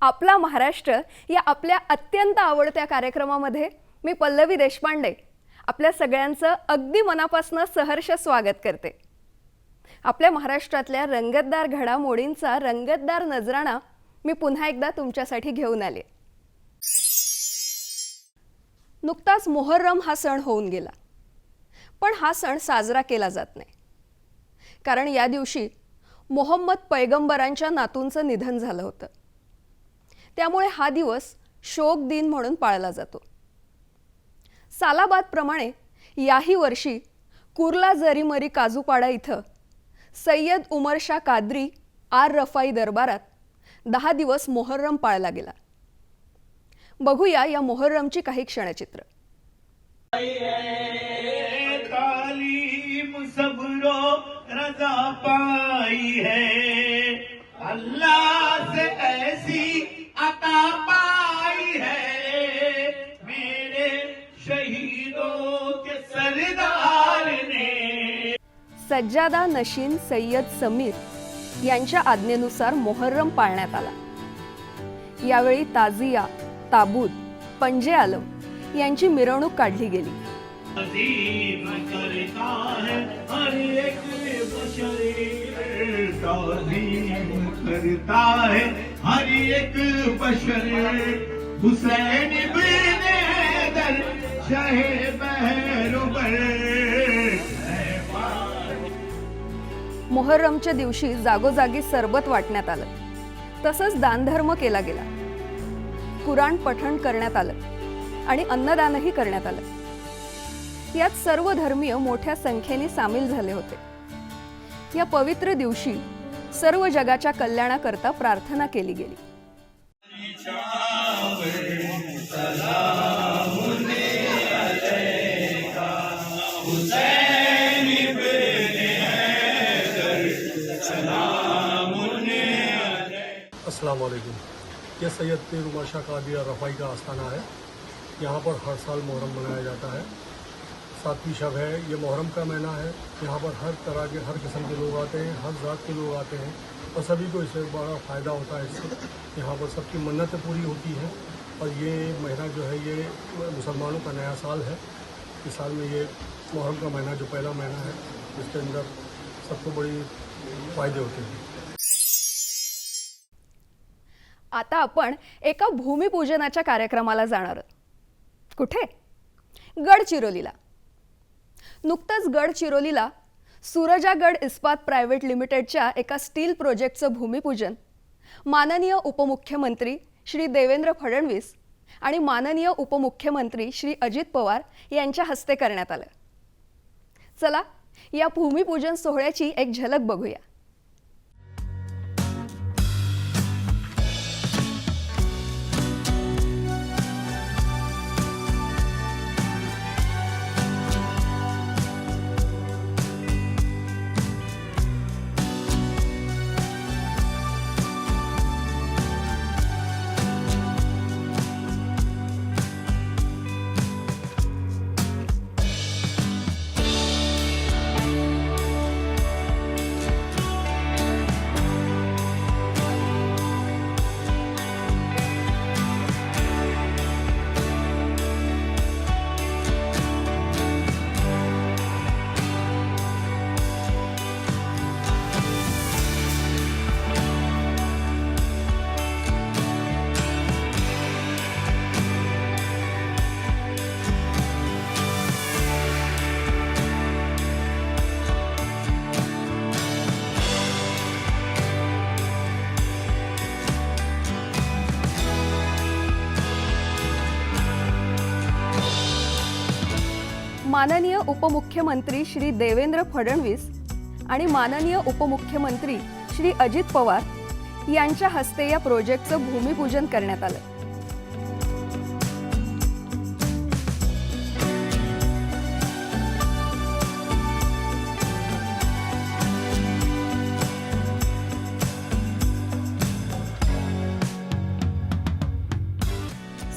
आपला महाराष्ट्र या आपल्या अत्यंत आवडत्या कार्यक्रमामध्ये मी पल्लवी देशपांडे आपल्या सगळ्यांचं अगदी मनापासून सहर्ष स्वागत करते. आपल्या महाराष्ट्रातल्या रंगतदार घडामोडींचा रंगतदार नजराणा मी पुन्हा एकदा तुमच्यासाठी घेऊन आले. नुकताच मोहर्रम हा सण होऊन गेला. पण हा सण साजरा केला जात नाही. कारण या दिवशी मोहम्मद पैगंबरांच्या नातूंचं निधन झालं होतं. त्यामुळे हा दिवस शोक दिन म्हणून पाळला जातो. सालाबादप्रमाणे याही वर्षी कुर्ला जरीमरी काजूपाडा इथं सय्यद उमरशा कादरी आर रफाई दरबारात दहा दिवस मोहर्रम पाळला गेला. बघूया या मोहर्रमची काही क्षणचित्र. रजा पाई है. अल्लाह से ऐसी अता पाई है मेरे शहीदों के सरदार ने। सज्जादा नशीन सय्यद समीर यांच्या आज्ञेनुसार मोहर्रम पाळण्यात आला. यावेळी ताजिया ताबूत पंजे आलम यांची मिरवणूक काढली गेली. करता है हर एक बशर हुसैन बिन हैदर शहे बहरुबर मोहर्रमच्या दिवशी जागोजागी सरबत वाटण्यात आलं. तसंच दानधर्म केला गेला. कुराण पठण करण्यात आलं आणि अन्नदानही करण्यात आलं. यात सर्व धर्मीय मोठ्या संख्येने सामील झाले होते. या पवित्र दिवशी सर्व जगाच्या कल्याणाकरता प्रार्थना केली गेली. अस्सलाम वालेकुम। यह सैयद पीर उमर शाह कादिया रफ़ाई का आस्थाना है। यहाँ पर हर साल मुहर्रम मनाया जाता है। सातवीं शब है ये मुहर्रम का महीना है। यहाँ पर हर तरह के हर किस्म के लोग आते हैं हर ज़ात के लोग आते हैं। और सभी को इससे बड़ा फ़ायदा होता है इससे। यहाँ पर सबकी मन्नतें पूरी होती हैं। और ये महीना जो है ये मुसलमानों का नया साल है। इस साल में ये मुहर्रम का महीना जो पहला महीना है इसके अंदर सबको बड़ी फ़ायदे होते हैं। आता आपण एका भूमिपूजनाच्या कार्यक्रमाला जाणार आहोत. कुठे? गडचिरोलीला. नुकतंच गडचिरोलीला सुरजागड इस्पात प्रायव्हेट लिमिटेडच्या एका स्टील प्रोजेक्टचं भूमिपूजन माननीय उपमुख्यमंत्री श्री देवेंद्र फडणवीस आणि माननीय उपमुख्यमंत्री श्री अजित पवार यांच्या हस्ते करण्यात आलं. चला या भूमिपूजन सोहळ्याची एक झलक बघूया. माननीय उपमुख्यमंत्री श्री देवेंद्र फडणवीस आणि माननीय उपमुख्यमंत्री श्री अजित पवार यांच्या हस्ते या प्रोजेक्टचं भूमिपूजन करण्यात आलं.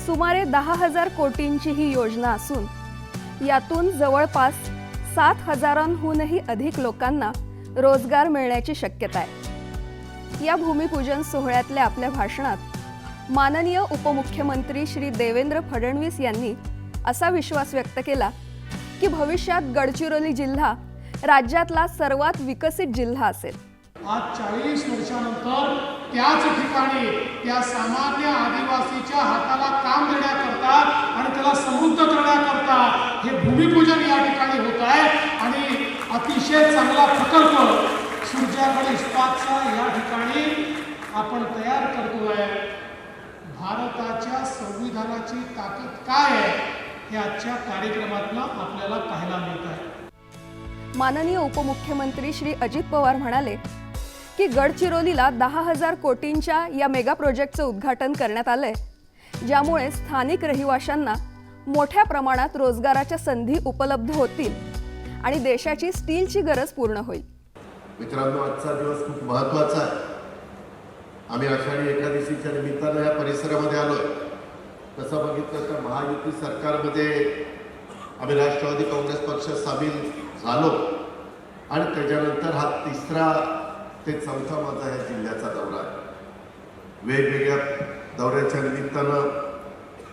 सुमारे दहा हजार कोटींची ही योजना असून यातून जवळपास सात हजारांहूनही अधिक लोकांना रोजगार मिळण्याची शक्यता आहे. या भूमिपूजन सोहळ्यातल्या आपल्या भाषणात माननीय उपमुख्यमंत्री श्री देवेंद्र फडणवीस यांनी असा विश्वास व्यक्त केला की भविष्यात गडचिरोली जिल्हा राज्यातला सर्वात विकसित जिल्हा असेल. आज चाळीस वर्षानंतर त्याच ठिकाणी त्या सामान्य आदिवासीच्या हाताला काम देण्याकरता आणि त्याला समृद्ध करण्याकरता हे भूमिपूजन या ठिकाणी होत आहे. आणि अतिशय चांगला प्रकल्प सूर्याकडे इस्पातचा या ठिकाणी आपण तयार करतोय. भारताच्या संविधानाची ताकद काय आहे हे आजच्या कार्यक्रमातून आपल्याला पाहायला मिळत आहे. माननीय उपमुख्यमंत्री श्री अजित पवार म्हणाले की गडचिरोलीला दहा हजार कोटींच्या या मेगा प्रोजेक्टचं उद्घाटन करण्यात आलंय ज्यामुळे स्थानिक रहिवाशांना मोठ्या प्रमाणात रोजगाराच्या संधी उपलब्ध होतील आणि देशाची स्टीलची गरज पूर्ण होईल. मित्रांनो आजचा दिवस खूप महत्त्वाचा आहे. आम्ही आषाढी एकादशीच्या निमित्तानं या परिसरामध्ये आलो तसं बघितलं तर महायुती सरकारमध्ये आम्ही राष्ट्रवादी काँग्रेस पक्ष सामील झालो. आणि त्याच्यानंतर हा तिसरा ते चौथा माझा ह्या जिल्ह्याचा दौरा आहे. वेगवेगळ्या दौऱ्याच्या निमित्तानं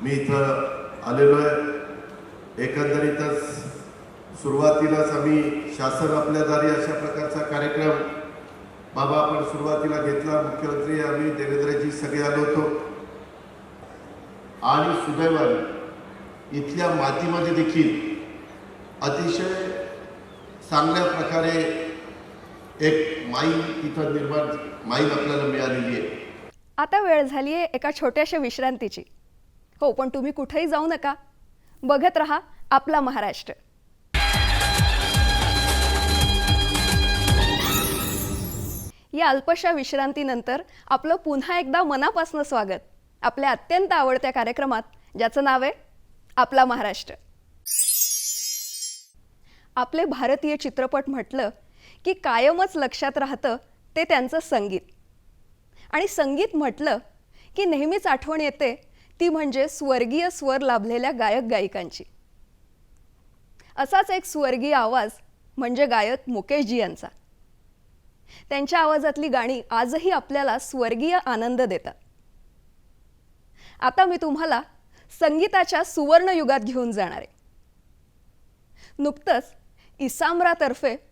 मी इथं आलेलो आहे. एकंदरीतच सुरुवातीलाच आम्ही शासन आपल्या दारी अशा प्रकारचा कार्यक्रम बाबा आपण सुरुवातीला घेतला. मुख्यमंत्री आम्ही देवेंद्रजी सगळे आलो होतो. आणि सुदैवाने इथल्या मातीमध्ये देखील अतिशय चांगल्या प्रकारे एक माईल इथं निर्माण माईल आपल्याला मिळालेली आहे. आता वेळ झाली आहे एका छोट्याशा विश्रांतीची. हो पण तुम्ही कुठेही जाऊ नका. बघत रहा आपला महाराष्ट्र. या अल्पशा विश्रांतीनंतर आपलं पुन्हा एकदा मनापासून स्वागत. आपल्या अत्यंत आवडत्या कार्यक्रमात ज्याचं नाव आहे आपला महाराष्ट्र. आपले भारतीय चित्रपट म्हटलं की कायमच लक्षात राहतं ते त्यांचं संगीत. आणि संगीत म्हटलं की नेहमीच आठवण येते ती म्हणजे स्वर्गीय स्वर लाभलेल्या गायक गायिकांची. असाच एक स्वर्गीय आवाज म्हणजे गायक मुकेशजी यांचा. त्यांच्या आवाजातली गाणी आजही आपल्याला स्वर्गीय आनंद देतात. आता मी तुम्हाला संगीताच्या सुवर्णयुगात घेऊन जाणार आहे. नुकतंच इसामरातर्फे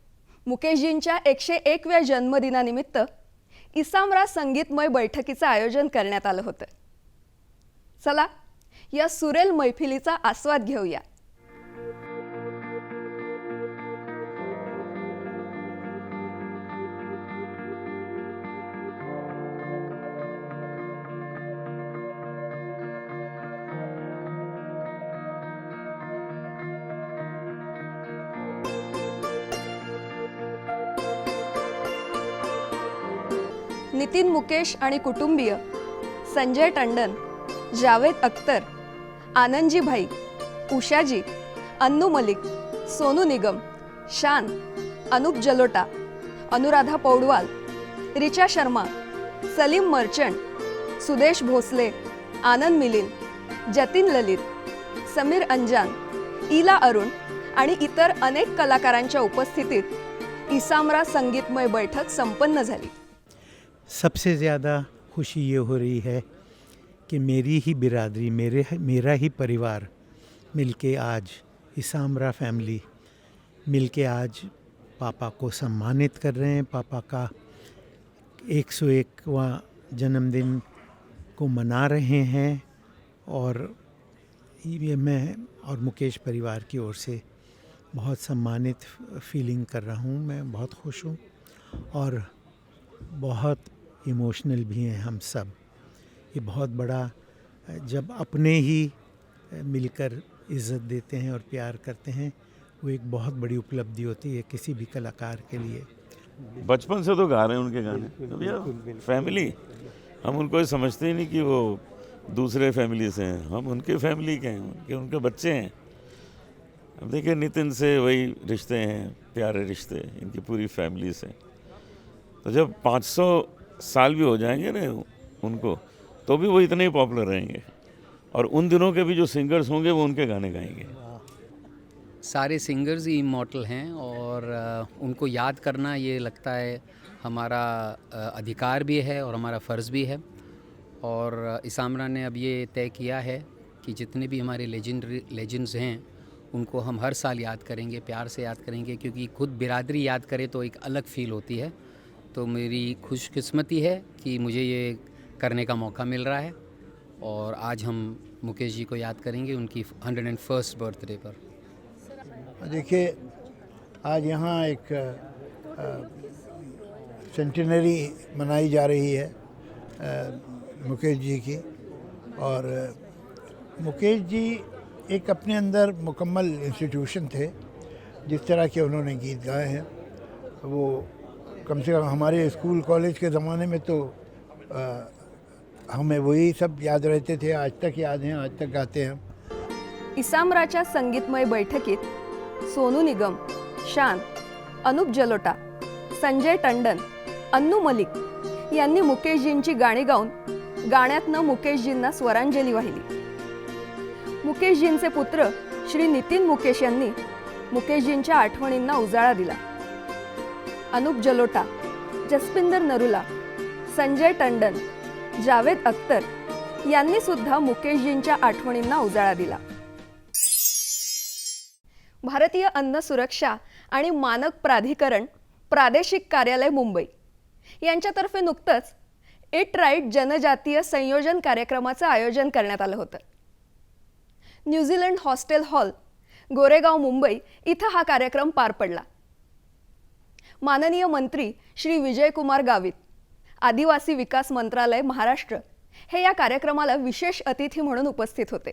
मुकेशजींच्या एकशे एकव्या जन्मदिनानिमित्त इसामरा संगीतमय बैठकीचं आयोजन करण्यात आलं होतं. चला या सुरेल मैफिलीचा आस्वाद घेऊया. नितीन मुकेश आणि कुटुंबीय संजय टंडन जावेद अख्तर आनंदजी भाई उषाजी अन्नू मलिक सोनू निगम शान अनुप जलोटा अनुराधा पौडवाल रिचा शर्मा सलीम मर्चंट सुदेश भोसले आनंद मिलिंद जतीन ललित समीर अंजान इला अरुण आणि इतर अनेक कलाकारांच्या उपस्थितीत इसामरा संगीतमय बैठक संपन्न झाली. सबसे ज़्यादा खुशी ये हो रही है कि मेरी ही बिरादरी, मेरे मेरा ही परिवार मिलके आज इसामरा फैमिली मिलके आज पापा को सम्मानित कर रहे हैं। पापा का एक सौ एकवा जन्मदिन को मना रहे हैं और ये मैं और मुकेश परिवार की ओर से बहुत सम्मानित फीलिंग कर रहा हूँ। मैं बहुत खुश हूँ और बहुत इमोशनल भी हैं हम सब। ये बहुत बड़ा जब अपने ही मिलकर इज़्ज़त देते हैं और प्यार करते हैं वो एक बहुत बड़ी उपलब्धि होती है किसी भी कलाकार के लिए। बचपन से तो गा रहे हैं उनके गाने। यार फैमिली हम उनको समझते ही नहीं कि वो दूसरे फैमिली से हैं। हम उनके फैमिली के हैं उनके उनके बच्चे हैं। अब देखिए नितिन से वही रिश्ते हैं प्यारे रिश्ते इनकी पूरी फैमिली से। तो जब 500 साल भी हो जाएँगे ना उनको तो भी वो इतने ही पॉपुलर रहेंगे। और उन दिनों के भी जो सिंगर्स होंगे, वो उनके गाने गाएँगे। सारे सिंगर्स ही इमॉर्टल हैं और उनको याद करना ये लगता है हमारा अधिकार भी है और हमारा फ़र्ज़ भी है। और इसामरा ने अब ये तय किया है कि जितने भी हमारे लेजेंडरी लेजेंड्स हैं, उनको हम हर साल याद करेंगे, प्यार से याद करेंगे, क्योंकि खुद बिरादरी याद करे तो एक अलग फ़ील होती है। तो मेरी खुशकिस्मती है कि मुझे ये करने का मौका मिल रहा है और आज हम मुकेश जी को याद करेंगे उनकी हंड्रेड एंड फ़र्स्ट बर्थडे पर। देखिए आज यहाँ एक सेंटिनरी मनाई जा रही है अ, मुकेश जी की। और मुकेश जी एक अपने अंदर मुकम्मल इंस्टीट्यूशन थे जिस तरह के उन्होंने गीत गाए हैं वो कम से कम हमारे स्कूल कॉलेज के ज़माने में तो आ, हमें वही सब याद रहते थे। आज तक याद हैं आज तक गाते हैं। इसामराच्या संगीतमय बैठकीत सोनू निगम शान अनुप जलोटा संजय टंडन अन्नू मलिक यांनी मुकेशजींची गाणी गाऊन गाण्यातनं मुकेशजींना स्वरांजली वाहिली. मुकेशजींचे पुत्र श्री नितीन मुकेश यांनी मुकेशजींच्या आठवणींना उजाळा दिला. अनुप जलोटा जसपिंदर नरुला संजय टंडन जावेद अख्तर यांनी सुद्धा मुकेशजींच्या आठवणींना उजाळा दिला. भारतीय अन्न सुरक्षा आणि मानक प्राधिकरण प्रादेशिक कार्यालय मुंबई यांच्यातर्फे नुकतंच इट राईट जनजातीय संयोजन कार्यक्रमाचं आयोजन करण्यात आलं होतं. New Zealand hostel hall Goregaon Mumbai इथं हा कार्यक्रम पार पडला. माननीय मंत्री श्री विजयकुमार गावित आदिवासी विकास मंत्रालय महाराष्ट्र हे या कार्यक्रमाला विशेष अतिथी म्हणून उपस्थित होते.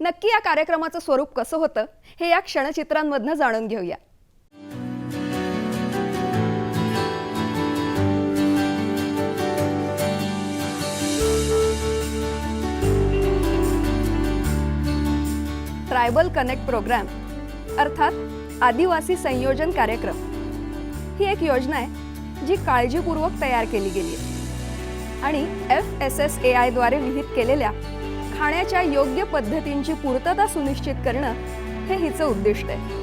नक्की या कार्यक्रमाचं स्वरूप कसं होतं हे या क्षणचित्रांमधनं जाणून घेऊया. ट्रायबल कनेक्ट प्रोग्राम अर्थात आदिवासी संयोजन कार्यक्रम. ही एक योजना आहे जी काळजीपूर्वक तयार केली गेली आहे. आणि एफ एस एस ए आयद्वारे विहित केलेल्या खाण्याच्या योग्य पद्धतींची पूर्तता सुनिश्चित करणं हे हिचं उद्दिष्ट आहे.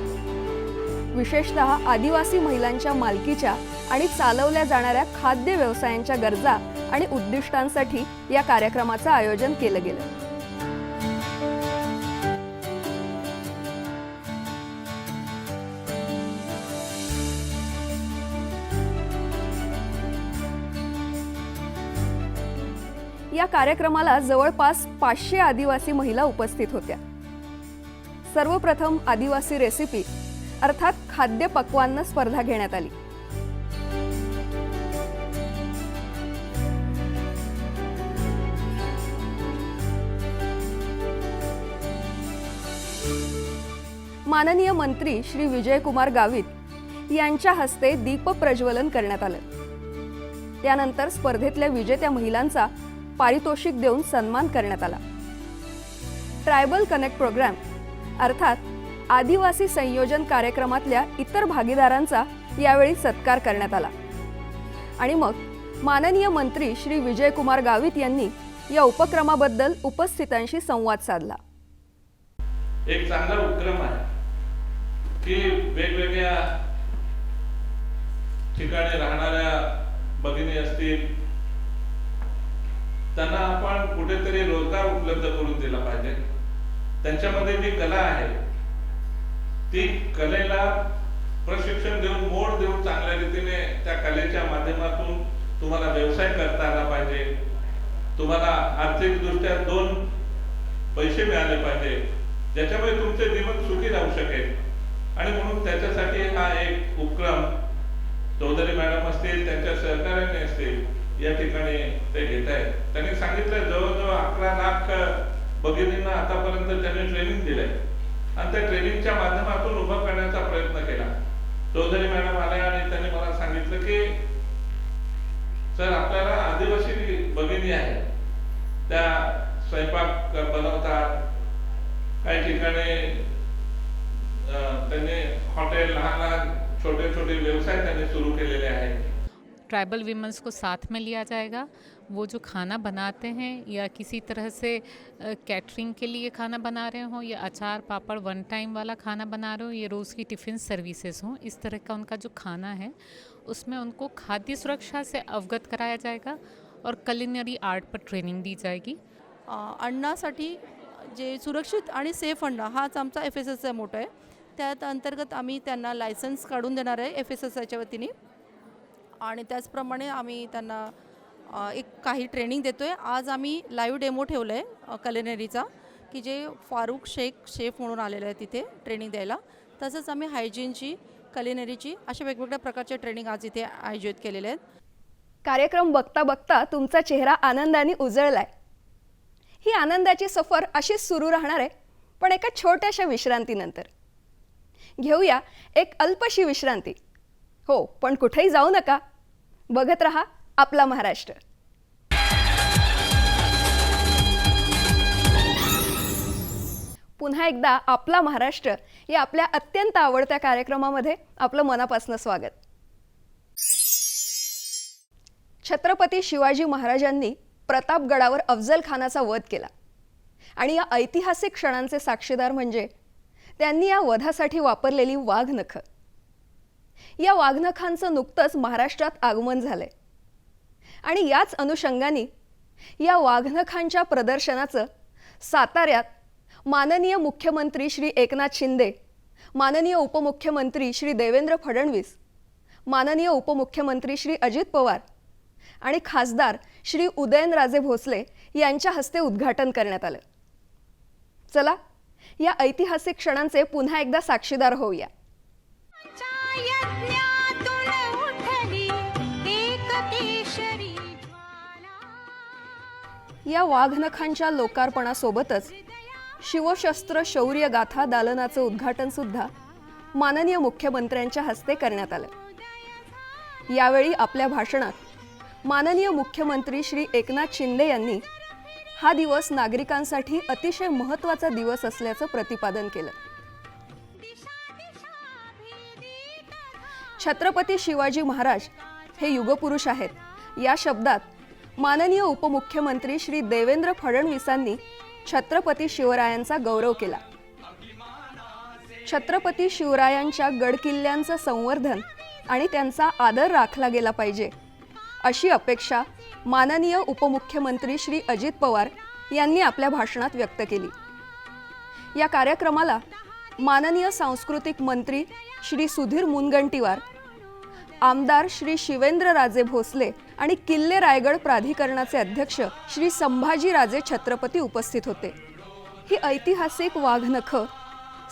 विशेषतः आदिवासी महिलांच्या मालकीच्या आणि चालवल्या जाणाऱ्या खाद्य व्यवसायांच्या गरजा आणि उद्दिष्टांसाठी या कार्यक्रमाचं आयोजन केलं गेलं. या कार्यक्रमाला जवळपास पाचशे आदिवासी महिला उपस्थित होत्या. सर्वप्रथम आदिवासी रेसिपी अर्थात खाद्य पक्वान्न स्पर्धा घेण्यात आली. माननीय मंत्री श्री विजयकुमार गावित यांच्या हस्ते दीप प्रज्वलन करण्यात आलं. त्यानंतर स्पर्धेतल्या विजेत्या महिलांचा पारितोषिक देऊन सन्मान करण्यात आला. ट्रायबल कनेक्ट प्रोग्राम अर्थात आदिवासी संयोजन कार्यक्रमातल्या इतर भागीदारांचा यावेळी सत्कार करण्यात आला. आणि मग माननीय मंत्री श्री विजयकुमार गावित यांनी या उपक्रमाबद्दल उपस्थितांशी संवाद साधला. एक चांगला उपक्रम आहे. की वेगवेगळ्या ठिकाणी राहणाऱ्या भगिनी असतील त्यांना आपण कुठेतरी रोजगार उपलब्ध करून दिला पाहिजे. त्यांच्यामध्ये जी कला आहे ती कलेला प्रशिक्षण देऊन मोड देऊन चांगल्या रीतीने त्या कलेच्या माध्यमातून तुम्हाला व्यवसाय करता आला पाहिजे. तुम्हाला आर्थिकदृष्ट्या दोन पैसे मिळाले पाहिजे. ज्याच्यामुळे तुमचे जीवन सुखी राहू शकेल. आणि म्हणून त्याच्यासाठी हा एक उपक्रम चौधरी मॅडम असतील त्यांच्या सहकार्याने असतील या ठिकाणी ते घेत आहेत. त्यांनी सांगितलं जवळजवळ अकरा लाख भगिनींना आतापर्यंत त्यांनी ट्रेनिंग दिलंय. आणि त्या ट्रेनिंगच्या माध्यमातून उभं करण्याचा प्रयत्न केला. चौधरी मॅडम आल्या आणि त्यांनी मला सांगितलं की सर आपल्याला आदिवासी भगिनी आहे त्या स्वयंपाक बनवतात. काही ठिकाणी त्यांनी हॉटेल लहान लहान छोटे छोटे व्यवसाय त्यांनी सुरू केले ट्राइबल वीमेंस को साथ में लिया जाएगा। वो जो खाना बनाते हैं या किसी तरह से कैटरिंग के लिए खाना बना रहे हों या अचार पापड़ वन टाइम वाला खाना बना रहे हो, ये रोज़ की टिफ़िन सर्विसेज़ हों, इस तरह का उनका जो खाना है, उसमें उनको खाद्य सुरक्षा से अवगत कराया जाएगा और कलिनरी आर्ट पर ट्रेनिंग दी जाएगी। अन्नासाठी जे सुरक्षित आणि सेफ़ अन्न, हाच आमचा एफ़ एस एसचा मोठा आहे. त्यात अंतर्गत आम्ही त्यांना लायसन्स काढून देणार आहे एफ़ एस एसच्या वतीने. आणि त्याचप्रमाणे आम्ही त्यांना एक काही ट्रेनिंग देतो आहे आज आम्ही लाईव्ह डेमो ठेवलं आहे कलिनरीचा की जे फारूक शेख शेफ म्हणून आलेले आहे तिथे ट्रेनिंग द्यायला. तसंच आम्ही हायजीनची कलिनरीची अशा वेगवेगळ्या प्रकारचे ट्रेनिंग आज इथे आयोजित केलेले आहेत. कार्यक्रम बघता बघता तुमचा चेहरा आनंदाने उजळलाय. ही आनंदाची सफर अशीच सुरू राहणार आहे पण एका छोट्याशा विश्रांतीनंतर. घेऊया एक अल्पशी विश्रांती. हो पण कुठेही जाऊ नका. बघत रहा आपला महाराष्ट्र. पुन्हा एकदा आपला महाराष्ट्र या आपल्या अत्यंत आवडत्या कार्यक्रमामध्ये आपलं मनापासून स्वागत. छत्रपती शिवाजी महाराजांनी प्रतापगडावर अफजल खानाचा वध केला. आणि या ऐतिहासिक क्षणांचे साक्षीदार म्हणजे त्यांनी या वधासाठी वापरलेली वाघनखं. या वाघनखांचं नुकतंच महाराष्ट्रात आगमन झालंय. आणि याच अनुषंगाने या वाघनखांच्या प्रदर्शनाचं साताऱ्यात माननीय मुख्यमंत्री श्री एकनाथ शिंदे माननीय उपमुख्यमंत्री श्री देवेंद्र फडणवीस माननीय उपमुख्यमंत्री श्री अजित पवार आणि खासदार श्री उदयनराजे भोसले यांच्या हस्ते उद्घाटन करण्यात आलं. चला या ऐतिहासिक क्षणांचे पुन्हा एकदा साक्षीदार होऊया. या वाघनखांच्या लोकार्पणासोबतच शिवशस्त्र शौर्य गाथा दालनाचं उद्घाटन सुद्धा माननीय मुख्यमंत्र्यांच्या हस्ते करण्यात आलं. यावेळी आपल्या भाषणात माननीय मुख्यमंत्री श्री एकनाथ शिंदे यांनी हा दिवस नागरिकांसाठी अतिशय महत्त्वाचा दिवस असल्याचं प्रतिपादन केलं. छत्रपती शिवाजी महाराज हे युगपुरुष आहेत. या शब्दात माननीय उपमुख्यमंत्री श्री देवेंद्र फडणवीसांनी छत्रपती शिवरायांचा गौरव केला. छत्रपती शिवरायांच्या गडकिल्ल्यांचं संवर्धन आणि त्यांचा आदर राखला गेला पाहिजे अशी अपेक्षा माननीय उपमुख्यमंत्री श्री अजित पवार यांनी आपल्या भाषणात व्यक्त केली. या कार्यक्रमाला माननीय सांस्कृतिक मंत्री श्री सुधीर मुनगंटीवार आमदार श्री शिवेंद्रराजे भोसले आणि किल्ले रायगड प्राधिकरणाचे अध्यक्ष श्री संभाजीराजे छत्रपती उपस्थित होते. ही ऐतिहासिक वाघनखं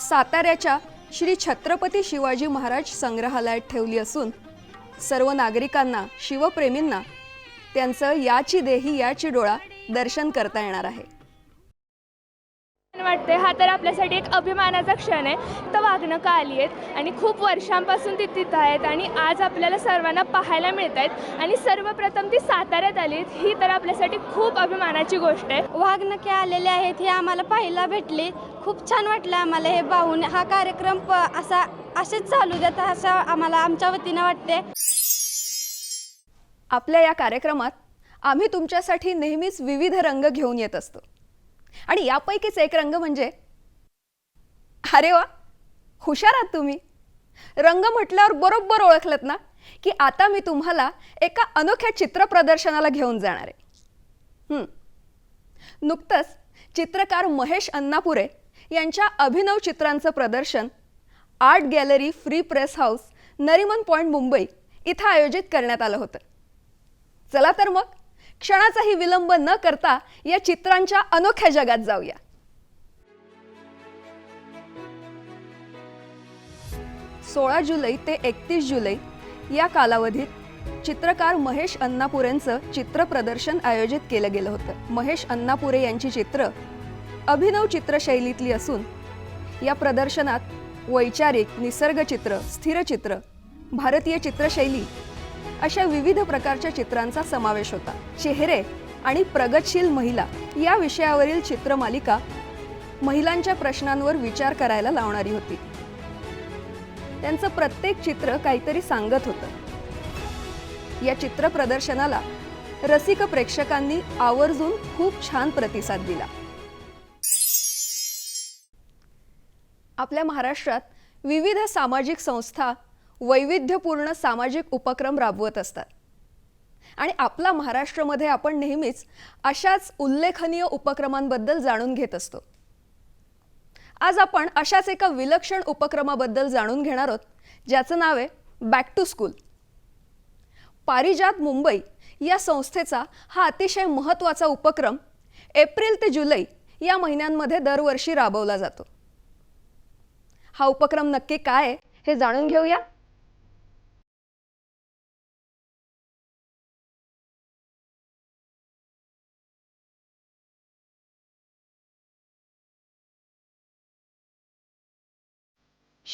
साताऱ्याच्या श्री छत्रपती शिवाजी महाराज संग्रहालयात ठेवली असून सर्व नागरिकांना शिवप्रेमींना त्यांचं याची देही याची डोळा दर्शन करता येणार आहे. वाटते हा तर आपल्यासाठी एक अभिमानाचा क्षण आहे. तर वाघनकं आली आहेत? आणि खूप वर्षांपासून ती तिथं आहेत आणि आज आपल्याला सर्वांना पाहायला मिळत आहेत आणि सर्वप्रथम ती साताऱ्यात आली आहेत. ही तर आपल्यासाठी खूप अभिमानाची गोष्ट आहे. वाघनखे आलेले आहेत हे आम्हाला पाहायला भेटले. खूप छान वाटलं आम्हाला हे पाहून. हा कार्यक्रम प असा असेच चालू देत असं आम्हाला आमच्या वतीनं वाटते आपल्या या कार्यक्रमात आम्ही तुमच्यासाठी नेहमीच विविध रंग घेऊन येत असतो. आणि यापैकीच एक रंग म्हणजे? अरे वा हुशार आहात तुम्ही. रंग म्हटल्यावर बरोबर ओळखलत ना? की आता मी तुम्हाला एका अनोख्या चित्र प्रदर्शनाला घेऊन जाणार आहे. नुकतंच चित्रकार महेश अन्नापुरे यांच्या अभिनव चित्रांचं प्रदर्शन art gallery Free Press House Nariman Point Mumbai इथं आयोजित करण्यात आलं होतं. चला तर मग क्षणाचाही विलंब न करता या चित्रांच्या अनोख्या जगात जाऊया. सोळा जुलै ते एकतीस जुलै या कालावधीत चित्रकार महेश अन्नापुरेंचं चित्र प्रदर्शन आयोजित केलं गेलं होतं. महेश अन्नापुरे यांची चित्र अभिनव चित्रशैलीतली असून या प्रदर्शनात वैचारिक निसर्गचित्र स्थिरचित्र भारतीय चित्रशैली अशा विविध प्रकारच्या चित्रांचा समावेश होता. चेहरे आणि प्रगतशील महिला या विषयावरील चित्रमालिका महिलांच्या प्रश्नांवर विचार करायला लावणारी होती. त्यांचं प्रत्येक चित्र काहीतरी सांगत होतं. या चित्र प्रदर्शनाला रसिक प्रेक्षकांनी आवर्जून खूप छान प्रतिसाद दिला. आपल्या महाराष्ट्रात विविध सामाजिक संस्था वैविध्यपूर्ण सामाजिक उपक्रम राबवत असतात. आणि आपला महाराष्ट्रामध्ये आपण नेहमीच अशाच उल्लेखनीय उपक्रमांबद्दल जाणून घेत असतो. आज आपण अशाच एका विलक्षण उपक्रमाबद्दल जाणून घेणार आहोत ज्याचं नाव आहे back to school Parijat Mumbai या संस्थेचा हा अतिशय महत्त्वाचा उपक्रम एप्रिल ते जुलै या महिन्यांमध्ये दरवर्षी राबवला जातो. हा उपक्रम नक्की काय आहे हे जाणून घेऊया.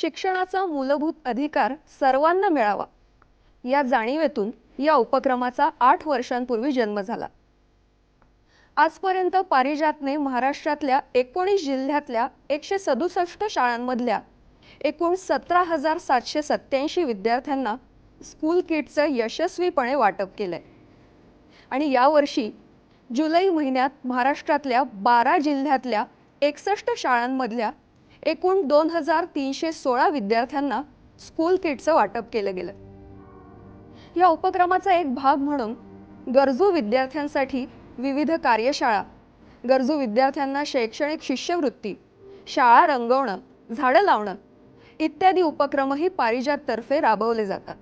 शिक्षणाचा मूलभूत अधिकार सर्वांना मिळावा. या जाणीवेतून या उपक्रमाचा आठ वर्षांपूर्वी जन्म झाला. आजपर्यंत पारिजातने महाराष्ट्रातल्या एकोणीस जिल्ह्यातल्या एकशे सदुसष्ट शाळांमधल्या एकूण सतरा हजार सातशे सत्याऐंशी विद्यार्थ्यांना स्कूल किटचं यशस्वीपणे वाटप केलंय. आणि यावर्षी जुलै महिन्यात महाराष्ट्रातल्या बारा जिल्ह्यातल्या एकसष्ट शाळांमधल्या एकूण दोन हजार तीनशे सोळा विद्यार्थ्यांना स्कूल किटचं वाटप केलं गेलं. या उपक्रमाचा एक भाग म्हणून गरजू विद्यार्थ्यांसाठी विविध कार्यशाळा गरजू विद्यार्थ्यांना शैक्षणिक शिष्यवृत्ती शाळा रंगवणं झाडं लावणं इत्यादी उपक्रमही पारिजाततर्फे राबवले जातात.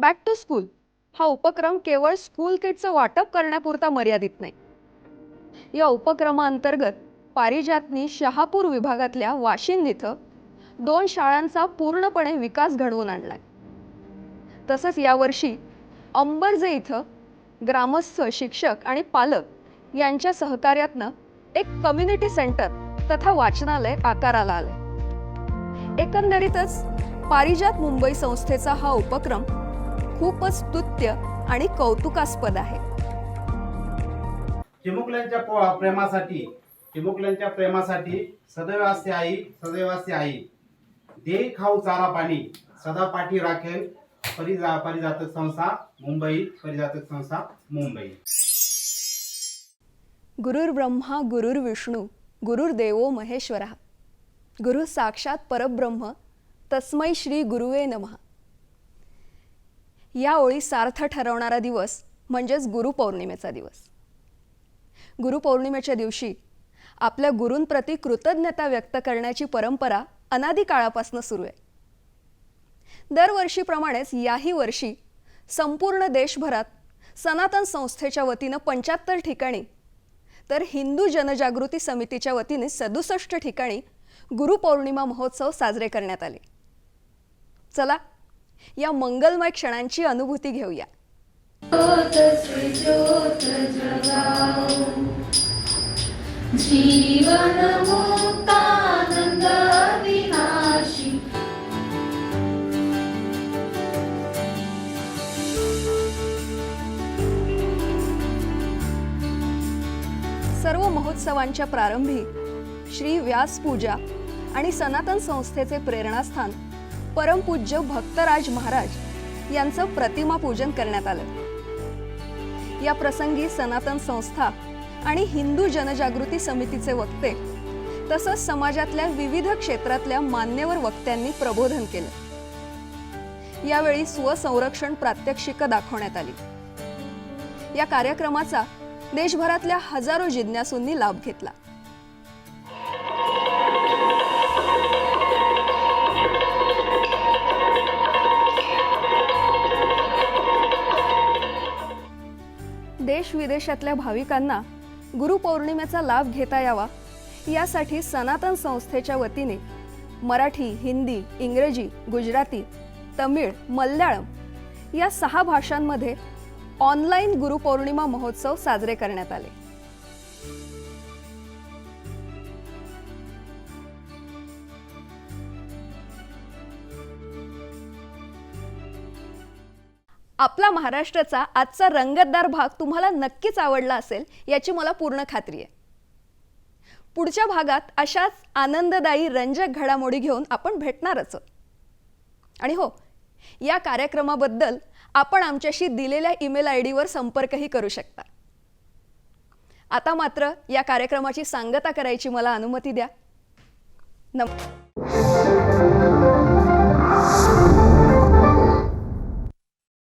बॅक टू स्कूल हा उपक्रम केवळ स्कूल किटचं वाटप करण्यापुरता मर्यादित नाही. या उपक्रमाअंतर्गत पारिजातनी शहापूर विभागातल्या वाशिंद इथं दोन शाळांचा पूर्णपणे विकास घडवून आणलाय. तसंच यावर्षी अंबरजे इथं ग्रामस्थ शिक्षक आणि पालक यांच्या सहकार्यातनं एक कम्युनिटी सेंटर तथा वाचनालय आकाराला आलंय. एकंदरीतच पारिजात मुंबई संस्थेचा हा उपक्रम खूपच स्तुत्य आणि कौतुकास्पद आहे. चिमुकल्यांच्या प्रेमासाठी चिमुकल्यांच्या प्रेमासाठी सदैवास्य आई सदैवास्य आई. दे खाऊ चारा पाणी सदा पाठी राखेल परिजा परिजातक संस्था मुंबई परिजातक संस्था मुंबई. गुरुर् ब्रह्मा गुरुर्विष्णू गुरुर्देवो महेश्वरा. गुरु साक्षात परब्रह्म तस्मै श्री गुरुवे नमः. या ओळी सार्थ ठरवणारा दिवस म्हणजेच गुरुपौर्णिमेचा दिवस. गुरुपौर्णिमेच्या दिवशी आपल्या गुरूंप्रती कृतज्ञता व्यक्त करण्याची परंपरा अनादी काळापासून सुरू आहे. दरवर्षीप्रमाणेच याही वर्षी संपूर्ण देशभरात सनातन संस्थेच्या वतीनं पंच्याहत्तर ठिकाणी तर हिंदू जनजागृती समितीच्या वतीने सदुसष्ट ठिकाणी गुरुपौर्णिमा महोत्सव साजरे करण्यात आले. चला या मंगलमय क्षणांची अनुभूती घेऊया. सर्व महोत्सवांच्या प्रारंभी श्री व्यास पूजा आणि सनातन संस्थेचे प्रेरणास्थान परमपूज्य भक्तराज महाराज यांचं प्रतिमा पूजन करण्यात आलं. या प्रसंगी सनातन संस्था आणि हिंदू जनजागृती समितीचे वक्ते तसंच समाजातल्या विविध क्षेत्रातल्या मान्यवर वक्त्यांनी प्रबोधन केलं. यावेळी स्वसंरक्षण प्रात्यक्षिकं दाखवण्यात आली. या कार्यक्रमाचा देशभरातल्या हजारो जिज्ञासूंनी लाभ घेतला. देश विदेशातल्या भाविकांना गुरुपौर्णिमेचा लाभ घेता यावा. यासाठी सनातन संस्थेच्या वतीने मराठी हिंदी इंग्रजी गुजराती तमिळ मल्याळम या सहा भाषांमध्ये ऑनलाईन गुरुपौर्णिमा महोत्सव साजरे करण्यात आले. आपला महाराष्ट्राचा आजचा रंगतदार भाग तुम्हाला नक्कीच आवडला असेल याची मला पूर्ण खात्री आहे. पुढच्या भागात अशाच आनंददायी रंजक घडामोडी घेऊन आपण भेटणारच आणि हो या कार्यक्रमाबद्दल आपण आमच्याशी दिलेल्या ईमेल आय डीवर संपर्कही करू शकता. आता मात्र या कार्यक्रमाची सांगता करायची मला अनुमती द्या. नम